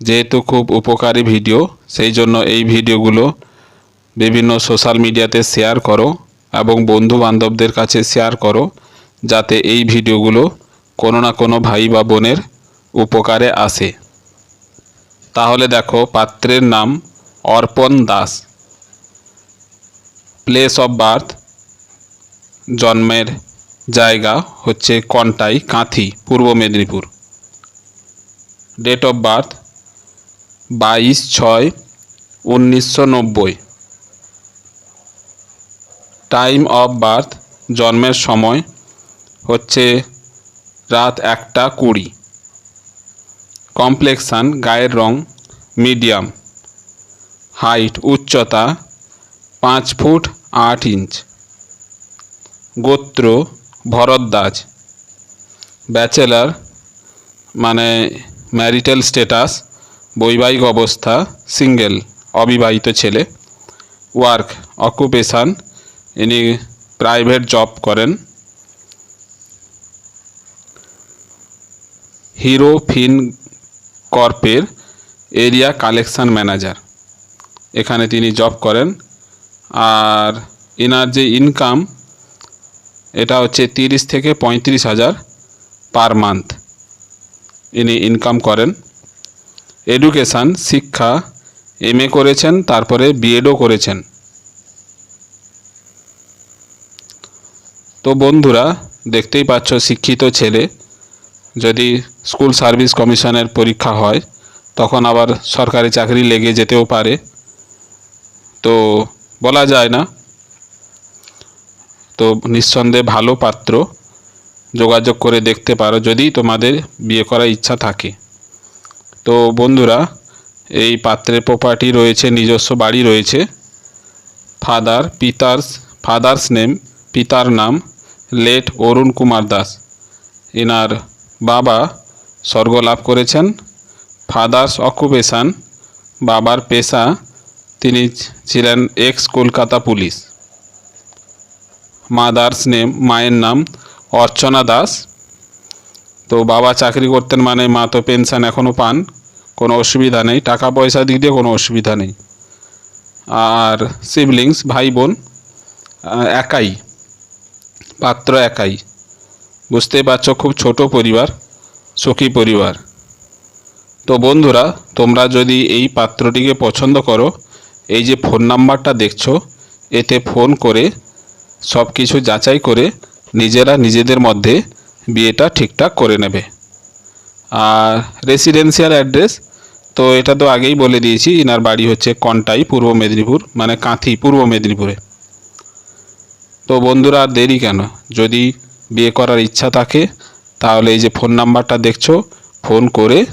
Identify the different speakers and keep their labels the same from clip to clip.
Speaker 1: যেহেতু খুব উপকারী ভিডিও, সেই জন্য এই ভিডিওগুলো বিভিন্ন সোশ্যাল মিডিয়াতে শেয়ার করো এবং বন্ধু বান্ধবদের কাছে শেয়ার করো, যাতে এই ভিডিওগুলো কোনো না কোনো ভাই বা বোনের উপকারে আসে। তাহলে দেখো, পাত্রের নাম অর্পণ দাস। প্লেস অফ বার্থ জন্মের জায়গা হচ্ছে কন্টাই কাঁথি, পূর্ব মেদিনীপুর। ডেট অফ বার্থ বাইশ ছয় উনিশশো নব্বই। টাইম অফ বার্থ জন্মের সময় হচ্ছে রাত একটা কুড়ি। কমপ্লেক্সান গায়ের রং মিডিয়াম। হাইট উচ্চতা পাঁচ ফুট আট ইঞ্চ। গোত্র ভরদ্বাজ। ব্যাচেলার মানে ম্যারিটাল স্ট্যাটাস বৈবাহিক অবস্থা সিঙ্গেল অবিবাহিত ছেলে ওয়ার্ক অকুপেশান ইনি প্রাইভেট জব করেন। হিরো ফিন কর্পের এরিয়া কালেকশন ম্যানেজার। এখানে তিনি জব করেন। আর এনার যে ইনকাম এটা হচ্ছে তিরিশ থেকে পঁয়ত্রিশ হাজার পার মান্থ ইনি ইনকাম করেন। এডুকেশান শিক্ষা এম করেছেন, তারপরে বিএডও করেছেন। তো বন্ধুরা, দেখতেই পাচ্ছ শিক্ষিত ছেলে। যদি স্কুল সার্ভিস কমিশনের পরীক্ষা হয়, তখন আবার সরকারি চাকরি লেগে যেতেও পারে। তো বলা যায় না। তো নিঃসন্দেহে ভালো পাত্র। যোগাযোগ করে দেখতে পারো, যদি তোমাদের বিয়ে করার ইচ্ছা থাকে। তো বন্ধুরা, এই পাত্রের প্রপার্টি রয়েছে, নিজস্ব বাড়ি রয়েছে। ফাদার পিতার্স ফাদার্স নেম পিতার নাম লেট অরুণ কুমার দাস। এনার বাবা স্বর্গ লাভ করেছেন ফাদার্স অকুপেশান বাবার পেশা, তিনি ছিলেন ex Kolkata police. Mother's name মায়ের নাম অর্চনা দাস। তো বাবা চাকরি করতেন মানে মা তো পেনশন এখনও পান, কোনো অসুবিধা নেই, টাকা পয়সা দিক দিয়ে কোনো অসুবিধা নেই। আর সিবলিংস ভাই বোন একাই, পাত্র একাই। বুঝতেই পারছ, খুব ছোট পরিবার, সুখী পরিবার। তো বন্ধুরা, তোমরা যদি এই পাত্রটিকে পছন্দ করো, এই যে ফোন নাম্বারটা দেখছ, এতে ফোন করে সব কিছু যাচাই করে নিজেরা নিজেদের মধ্যে বিয়েটা ঠিকঠাক করে নেবে। আর রেসিডেন্সিয়াল অ্যাড্রেস তো এটা তো আগেই বলে দিয়েছি, ইনার বাড়ি হচ্ছে কন্টাই, পূর্ব মেদিনীপুর মানে কাঁথি, পূর্ব মেদিনীপুরে। তো বন্ধুরা, আর দেরি কেন? যদি বিয়ে করার ইচ্ছা থাকে, তাহলে এই যে ফোন নাম্বারটা দেখছ, ফোন করে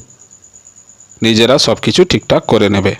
Speaker 1: নিজেরা সব কিছু ঠিকঠাক করে নেবে।